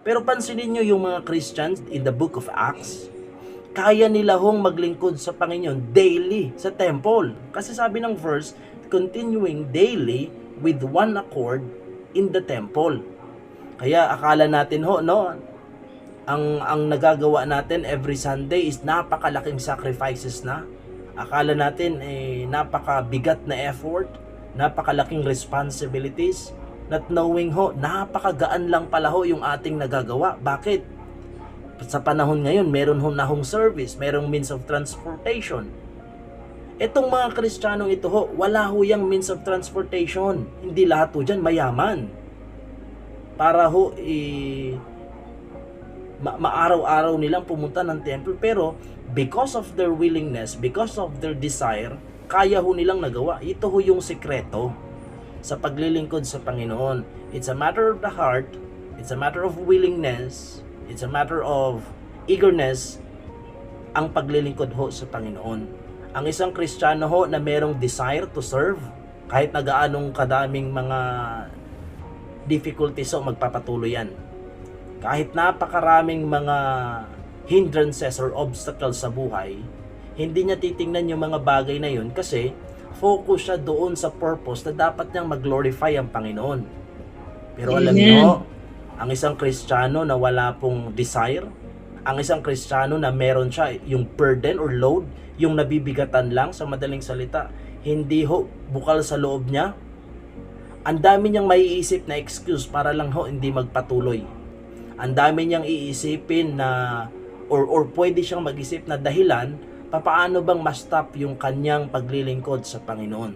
Pero pansinin nyo yung mga Christians in the book of Acts, kaya nila hong maglingkod sa Panginoon daily sa temple. Kasi sabi ng verse, continuing daily with one accord in the temple. Kaya akala natin ho, no, ang ang nagagawa natin every Sunday is napakalaking sacrifices na. Akala natin eh napakabigat na effort, napakalaking responsibilities, not knowing ho, napakagaan lang pala ho yung ating nagagawa. Bakit? Sa panahon ngayon, meron ho na hong service, merong means of transportation. Itong mga Kristiyanong ito ho, wala ho yung means of transportation. Hindi lahat ho dyan mayaman. Para ho, eh, ma- maaraw-araw nilang pumunta ng temple pero because of their willingness, because of their desire, kaya ho nilang nagawa. Ito ho yung sekreto sa paglilingkod sa Panginoon. It's a matter of the heart, it's a matter of willingness, it's a matter of eagerness ang paglilingkod ho sa Panginoon. Ang isang Kristiyano ho na merong desire to serve, kahit nagaanong kadaming mga difficulties ho, magpapatuloy yan kahit napakaraming mga hindrances or obstacles sa buhay, hindi niya titingnan yung mga bagay na yun kasi focus siya doon sa purpose na dapat niyang mag-glorify ang Panginoon. Pero alam Amen. niyo, ang isang Kristiyano na wala pong desire, ang isang Kristiyano na meron siya yung burden or load, yung nabibigatan lang sa madaling salita, hindi ho bukal sa loob niya, ang dami niyang maiisip na excuse para lang ho hindi magpatuloy. Ang dami niyang iisipin na or or pwede siyang mag-isip na dahilan papaano bang ma-stop yung kanyang paglilingkod sa Panginoon.